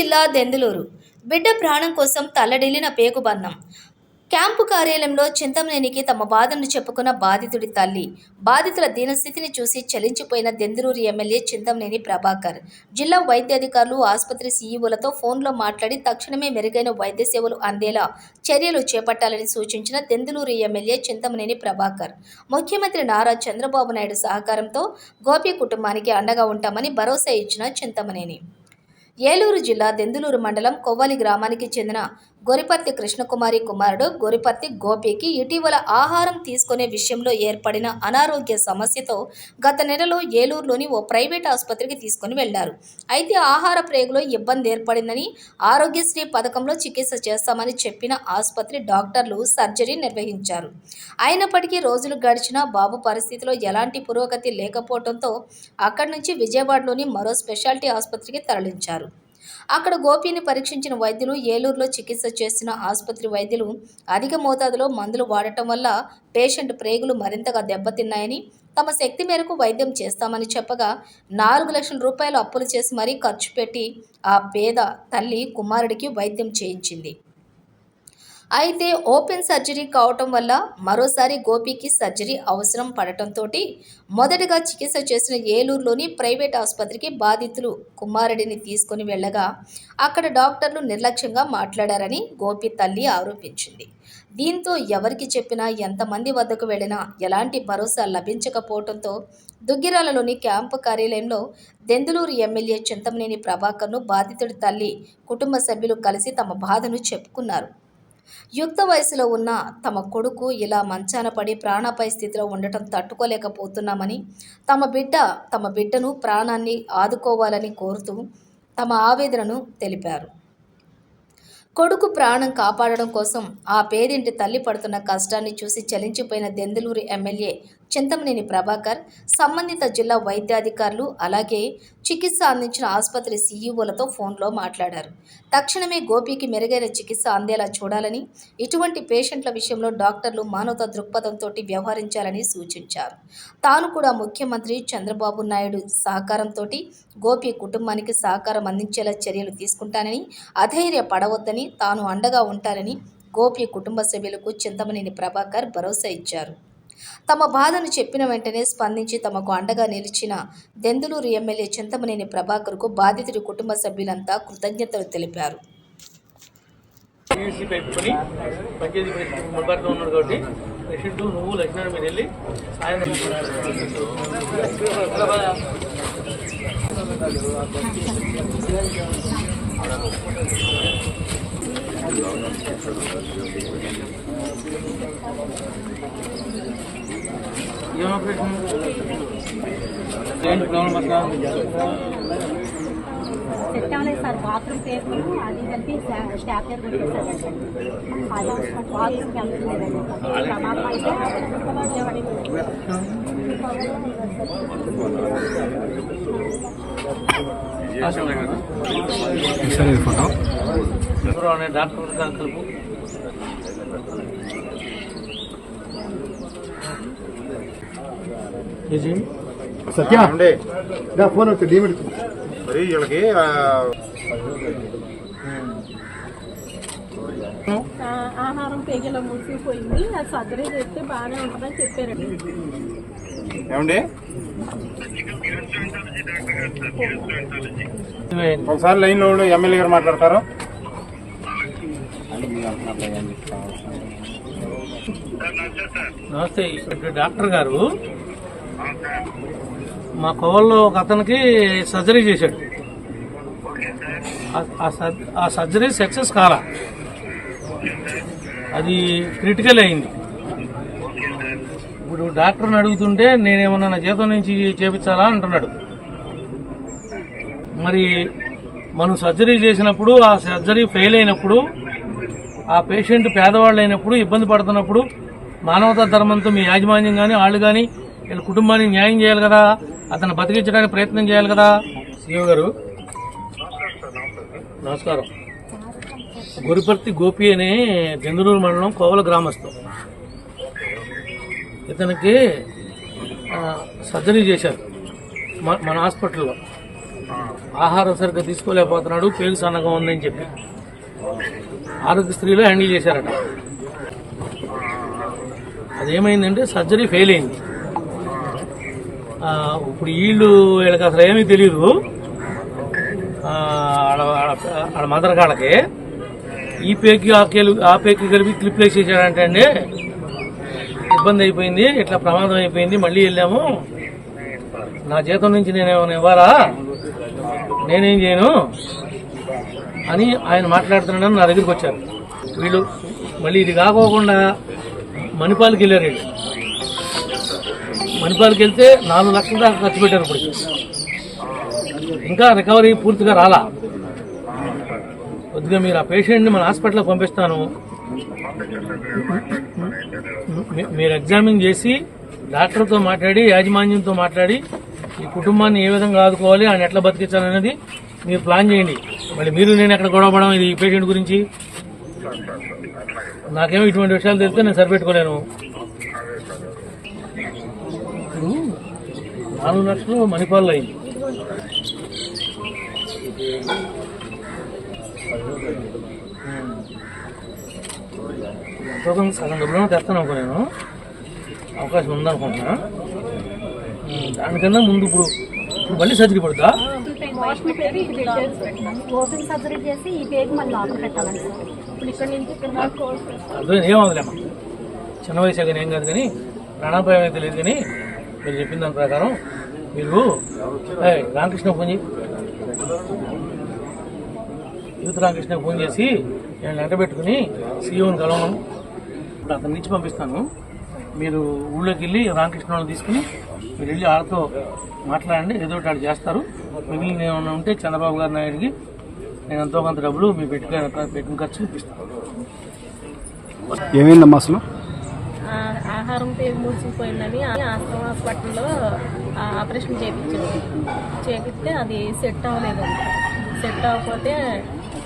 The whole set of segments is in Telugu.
జిల్లా దెందులూరు. బిడ్డ ప్రాణం కోసం తల్లడిల్లిన పేగుబంధం క్యాంపు కార్యాలయంలో చింతమనేనికి తమ బాధను చెప్పుకున్న బాధితుడి తల్లి. బాధితుల దీనస్థితిని చూసి చలించిపోయిన దెందులూరు ఎమ్మెల్యే చింతమనేని ప్రభాకర్. జిల్లా వైద్యాధికారులు ఆసుపత్రి సీఈఓలతో ఫోన్లో మాట్లాడి తక్షణమే మెరుగైన వైద్య సేవలు అందేలా చర్యలు చేపట్టాలని సూచించిన దెందులూరు ఎమ్మెల్యే చింతమనేని ప్రభాకర్. ముఖ్యమంత్రి నారా చంద్రబాబు నాయుడు సహకారంతో గోపి కుటుంబానికి అండగా ఉంటామని భరోసా ఇచ్చిన చింతమనేని. ఏలూరు జిల్లా దెందులూరు మండలం కొవ్వలి గ్రామానికి చెందిన గొరిపత్తి కృష్ణకుమారి కుమారుడు గొరిపత్తి గోపికి ఇటీవల ఆహారం తీసుకునే విషయంలో ఏర్పడిన అనారోగ్య సమస్యతో గత నెలలో ఏలూరులోని ఓ ప్రైవేట్ ఆసుపత్రికి తీసుకుని వెళ్ళారు అయితే ఆహార ప్రేగులో ఇబ్బంది ఏర్పడిందని ఆరోగ్యశ్రీ పథకంలో చికిత్స చేస్తామని చెప్పిన ఆసుపత్రి డాక్టర్లు సర్జరీ నిర్వహించారు. అయినప్పటికీ రోజులు గడిచినా బాబు పరిస్థితిలో ఎలాంటి పురోగతి లేకపోవడంతో అక్కడి నుంచి విజయవాడలోని మరో స్పెషాలిటీ ఆసుపత్రికి తరలించారు. అక్కడ గోపిని పరీక్షించిన వైద్యులు ఏలూరులో చికిత్స చేస్తున్న ఆసుపత్రి వైద్యులు అధిక మోతాదులో మందులు వాడటం వల్ల పేషెంట్ ప్రేగులు మరింతగా దెబ్బతిన్నాయని తమ శక్తి మేరకు వైద్యం చేస్తామని చెప్పగా నాలుగు లక్షల రూపాయలు అప్పులు చేసి మరీ ఖర్చు పెట్టి ఆ పేద తల్లి కుమారుడికి వైద్యం చేయించింది. అయితే ఓపెన్ సర్జరీ కావటం వల్ల మరోసారి గోపికి సర్జరీ అవసరం పడటంతో మొదటగా చికిత్స చేసిన ఏలూరులోని ప్రైవేట్ ఆసుపత్రికి బాధితులు కుమారుడిని తీసుకుని వెళ్ళగా అక్కడ డాక్టర్లు నిర్లక్ష్యంగా మాట్లాడారని గోపి తల్లి ఆరోపించింది. దీంతో ఎవరికి చెప్పినా ఎంతమంది వద్దకు వెళ్ళినా ఎలాంటి భరోసా లభించకపోవడంతో దుగ్గిరాలలోని క్యాంపు కార్యాలయంలో దెందులూరు ఎమ్మెల్యే చింతమనేని ప్రభాకర్ను బాధితుడి తల్లి కుటుంబ సభ్యులు కలిసి తమ బాధను చెప్పుకున్నారు. యుక్త వయసులో ఉన్న తమ కొడుకు ఇలా మంచాన పడి ప్రాణపై స్థితిలో ఉండటం తట్టుకోలేకపోతున్నామని తమ బిడ్డ తమ బిడ్డను ప్రాణాన్ని ఆదుకోవాలని కోరుతూ తమ ఆవేదనను తెలిపారు. కొడుకు ప్రాణం కాపాడడం కోసం ఆ పేదింటి తల్లి పడుతున్న కష్టాన్ని చూసి చలించిపోయిన దెందులూరు ఎమ్మెల్యే చింతమనేని ప్రభాకర్ సంబంధిత జిల్లా వైద్యాధికారులు అలాగే చికిత్స అందించిన ఆసుపత్రి సీఈఓలతో ఫోన్లో మాట్లాడారు. తక్షణమే గోపికి మెరుగైన చికిత్స అందేలా చూడాలని ఇటువంటి పేషెంట్ల విషయంలో డాక్టర్లు మానవతా దృక్పథంతో వ్యవహరించాలని సూచించారు. తాను కూడా ముఖ్యమంత్రి చంద్రబాబు నాయుడు సహకారంతో గోపి కుటుంబానికి సహకారం అందించేలా చర్యలు తీసుకుంటానని అధైర్య పడవద్దని తాను అండగా ఉంటానని గోపి కుటుంబ సభ్యులకు చింతమనేని ప్రభాకర్ భరోసా ఇచ్చారు. తమ బాధను చెప్పిన వెంటనే స్పందించి తమకు అండగా నిలిచిన దెందులూరు ఎమ్మెల్యే చింతమనేని ప్రభాకర్కు బాధితుడి కుటుంబ సభ్యులంతా కృతజ్ఞతలు తెలిపారు. పీవీసీ పెట్టుకొని పంచాయతీ మొబైల్తో ఉన్నాడు కాబట్టి పేషెంట్ నువ్వు లక్ష్మణ్ మీరు వెళ్ళి ఆయన ఏం ఆపరేషన్ ఏంటి ప్రాబ్లం అట్లా సెట్ అవ్వలేదు సార్ బాత్రూమ్ పేపర్ అది కలిపి స్టాప్లర్ కొట్టేసారండి అది బాత్రూమ్కి వెళ్తలేదండి ప్రమాదం అయితే అనే డాక్టర్ కలుపు సత్య దా ఫోన్ వచ్చి డీమిట్ మరి వీళ్ళకి ఆహారం పేగల మూసిపోయింది అది సర్జరీ చేస్తే బాగానే ఉంటుందని చెప్పారండి. ఏమండి? ఒకసారి లైన్లో ఎమ్మెల్యే గారు మాట్లాడతారు. నమస్తే ఇక్కడ డాక్టర్ గారు. మా కోవల్లో ఒక అతనికి సర్జరీ చేశాడు. ఆ- ఆ సర్జరీ సక్సెస్ కాలా. అది క్రిటికల్ అయింది. ఇప్పుడు డాక్టర్ని అడుగుతుంటే నేనేమన్నా నా జీతం నుంచి చేపించాలా అంటున్నాడు. మరి మనం సర్జరీ చేసినప్పుడు ఆ సర్జరీ ఫెయిల్ అయినప్పుడు ఆ పేషెంట్ పేదవాళ్ళు అయినప్పుడు ఇబ్బంది పడుతున్నప్పుడు మానవతా ధర్మంతో మీ యాజమాన్యం కానీ వాళ్ళు కానీ వీళ్ళ కుటుంబానికి న్యాయం చేయాలి కదా అతను బతికించడానికి ప్రయత్నం చేయాలి కదా? సీఓ గారు. నమస్కారం. గురిపర్తి గోపి అనే జంగునూరు మండలం కోవల గ్రామస్థం. ఇతనికి సర్జరీ చేశారు. మన హాస్పిటల్లో. ఆహారం సరిగ్గా తీసుకోలేకపోతున్నాడు పేగు సన్నగా ఉందని చెప్పి. ఆరోగ్యశ్రీలో హ్యాండిల్ చేశారట. అదేమైందంటే సర్జరీ ఫెయిల్ అయింది. ఇప్పుడు వీళ్ళు వీళ్ళకి అసలు ఏమీ తెలియదు ఆడ మదర్ కాళ్ళకి ఈ పేకి ఆ కేలు ఆ పేకి కలిపి క్లిప్ చేశాడంటే అండి ఇబ్బంది అయిపోయింది ఇట్లా ప్రమాదం అయిపోయింది మళ్ళీ వెళ్ళాము. నా జీతం నుంచి నేనేమైనా ఇవ్వాలా? నేనేం చేయను? అని ఆయన మాట్లాడుతున్నాడని నా దగ్గరికి వచ్చారు. వీళ్ళు మళ్ళీ ఇది కాకోకుండా మణిపాల్కి వెళ్ళారు వీళ్ళు. మణిపాల్కి వెళ్తే నాలుగు లక్షల దాకా ఖర్చు పెట్టారు ఇప్పుడు. ఇంకా రికవరీ పూర్తిగా రాలా. కొద్దిగా మీరు ఆ పేషెంట్ని మన హాస్పిటల్కి పంపిస్తాను. మీరు ఎగ్జామిన్ చేసి డాక్టర్తో మాట్లాడి యాజమాన్యంతో మాట్లాడి ఈ కుటుంబాన్ని ఏ విధంగా ఆదుకోవాలి ఆయన ఎట్లా బతికించాలనేది మీరు ప్లాన్ చేయండి. మళ్ళీ మీరు నేను ఎక్కడ గొడవపడడం ఇది ఈ పేషెంట్ గురించి? నాకేమో ఇటువంటి విషయాలు తెలిస్తే నేను సరిపెట్టుకోలేను. ఇప్పుడు నాలుగు లక్షలు మణిపాల్లో అయింది. కొంత సగం డబ్బులు తెస్తాను అనుకో నేను. అవకాశం ఉందనుకుంటున్నా దానికన్నా ముందు ఇప్పుడు ఇప్పుడు మళ్ళీ సర్జరీ పడుతుందా పెట్టారు ఓపెన్ సర్జరీ చేసి ఈ పేరు మళ్ళీ లోపల పెట్టాలండి. సార్ ఇప్పుడు ఇక్కడ నుంచి ఇక్కడ దాకా అర్థం ఏమవుతులేమ్మా చిన్న వయసు కానీ ఏం కాదు కానీ ప్రాణాపాయం అయితే లేదు కానీ మీరు చెప్పిన దాని ప్రకారం మీరు Ramakrishna phone youth Ramakrishna phone చేసి నేను లెంట పెట్టుకుని సీఎంని కలవను. ఇప్పుడు అతని నుంచి పంపిస్తాను. మీరు ఊళ్ళోకి వెళ్ళి రామకృష్ణ వాళ్ళని తీసుకుని మీరు వెళ్ళి వాళ్ళతో మాట్లాడండి ఏదో ఒకటి వాళ్ళు చేస్తారు. మిగిలిన ఏమైనా ఉంటే చంద్రబాబు గారి నాయుడికి నేను ఎంతో కొంత డబ్బులు మీ పెట్టుకుని పెట్టిన ఖర్చు ఇప్పిస్తాను ఏమైందమ్మా అసలు? ఆహారం పేరు మూసిపోయిందని ఆశ్రమ హాస్పిటల్లో ఆ ఆపరేషన్ చేయించారు చేపిస్తే అది సెట్ అవ్వలేదండి సెట్ అవ్వకపోతే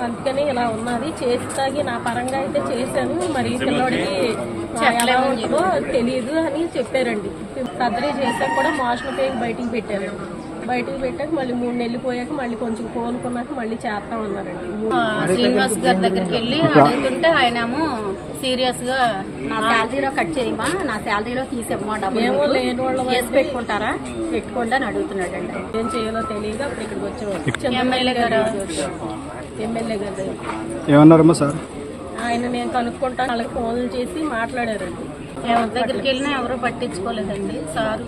అందుకని ఇలా ఉన్నది. చేసి తాగి నా పరంగా అయితే చేశాను. మరి పిల్లోడికి ఎలా ఉంటుందో తెలియదు అని చెప్పారండి. సర్జరీ చేశాక కూడా మోషన్ పేగు బయటికి పెట్టారు. బయటికి పెట్టాక మళ్ళీ మూడు నెలలు పోయాక మళ్ళీ కొంచెం కోలుకున్నాక మళ్ళీ చేస్తామన్నారండి ఆ, శ్రీనివాస్ గారి దగ్గరికి వెళ్ళి అడుగుతుంటే ఆయనేమో సీరియస్గా నా శాలరీలో కట్ చేయమా? నా శాలరీలో తీసేమ్మా డబ్బులు మీకు. లేని వాళ్ళ చేసి పెట్టుకుంటారా? పెట్టుకోండి అని అడుగుతున్నాడండి ఏం చేయాలో తెలియక అప్పుడు ఇక్కడికి వచ్చేవాడు ఎమ్మెల్యే గారు. ఎమ్మెల్యే గారి. ఏమన్నారమ్మా సార్? ఆయన నేను కనుక్కుంటాను వాళ్ళకి ఫోన్లు చేసి మాట్లాడారండి. ఎవరి దగ్గరికి వెళ్ళినా ఎవరు పట్టించుకోలేదండి. సార్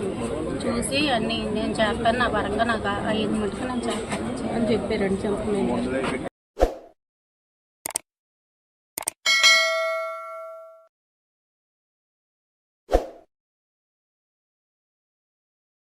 చూసి అన్ని నేను చేస్తాను నా పరంగా నాకు ఐదు మటుకు నేను చేస్తాను అని చెప్పారండి చెప్పలేదు.